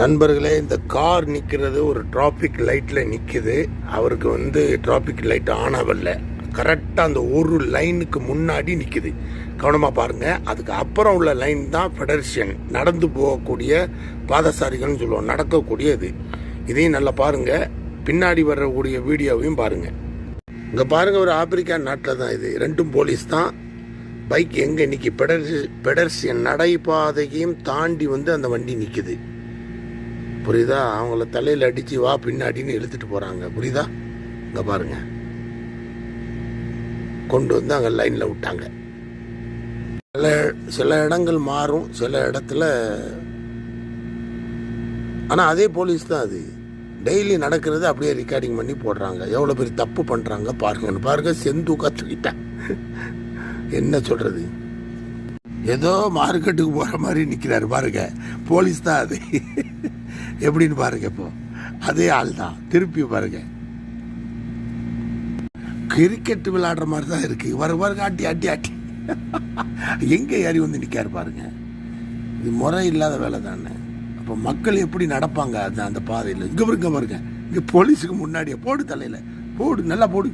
நண்பர்களே இந்த கார் நிற்கிறது ஒரு டிராஃபிக் லைட்டில் நிற்கிது அவருக்கு வந்து டிராஃபிக் லைட் ஆன் ஆகல. கரெக்டாக அந்த ஒரு லைனுக்கு முன்னாடி நிற்கிது கவனமாக பாருங்கள் அதுக்கு அப்புறம் உள்ள லைன் தான் ஃபெடரேஷன் நடந்து போகக்கூடிய பாதசாரிகள்னு சொல்லுவோம். நடக்கக்கூடிய இது இதையும் நல்லா பாருங்கள் பின்னாடி வரக்கூடிய வீடியோவையும் பாருங்கள் இங்கே பாருங்கள் ஒரு ஆப்பிரிக்கா நாட்டில் தான் இது. ரெண்டும் போலீஸ் தான். பைக் எங்கே நிற்கி பெடர்சி பெடர்சியன் நடைபாதையும் தாண்டி வந்து அந்த வண்டி நிற்குது புரியுதா? அவங்கள தலையில் அடித்து வா பின்னாடின்னு இழுத்துட்டு போகிறாங்க புரியுதா? இங்கே பாருங்க. கொண்டு வந்து அங்கே லைனில் விட்டாங்க. சில சில இடங்கள் மாறும் சில இடத்துல ஆனால் அதே போலீஸ் தான் அது. டெய்லி நடக்கிறது அப்படியே ரெக்கார்டிங் பண்ணி போடுறாங்க. எவ்வளோ பேர் தப்பு பண்ணுறாங்க பாருங்கன்னு. பாருங்க செந்து தூக்கிட்டேன் என்ன சொல்கிறது ஏதோ மார்க்கெட்டுக்கு போகிற மாதிரி நிற்கிறாரு பாருங்க. போலீஸ் தான் அது. எப்படின்னு பாருங்க இப்போ. அதே ஆள் தான். திருப்பி பாருங்க. கிரிக்கெட் விளையாடுற மாதிரி தான் இருக்கு. வர வர ஆட்டி ஆட்டி ஆட்டி. எங்க ஏறி வந்து நிற்காரு பாருங்க. இது முறை இல்லாத வேலை தானே. அப்போ மக்கள் எப்படி நடப்பாங்க? அந்த அந்த பாதையில். இங்கே பாருங்க பாருங்க. இங்கே போலீஸுக்கு முன்னாடியே போடு தலையில். போடு நல்லா போடு.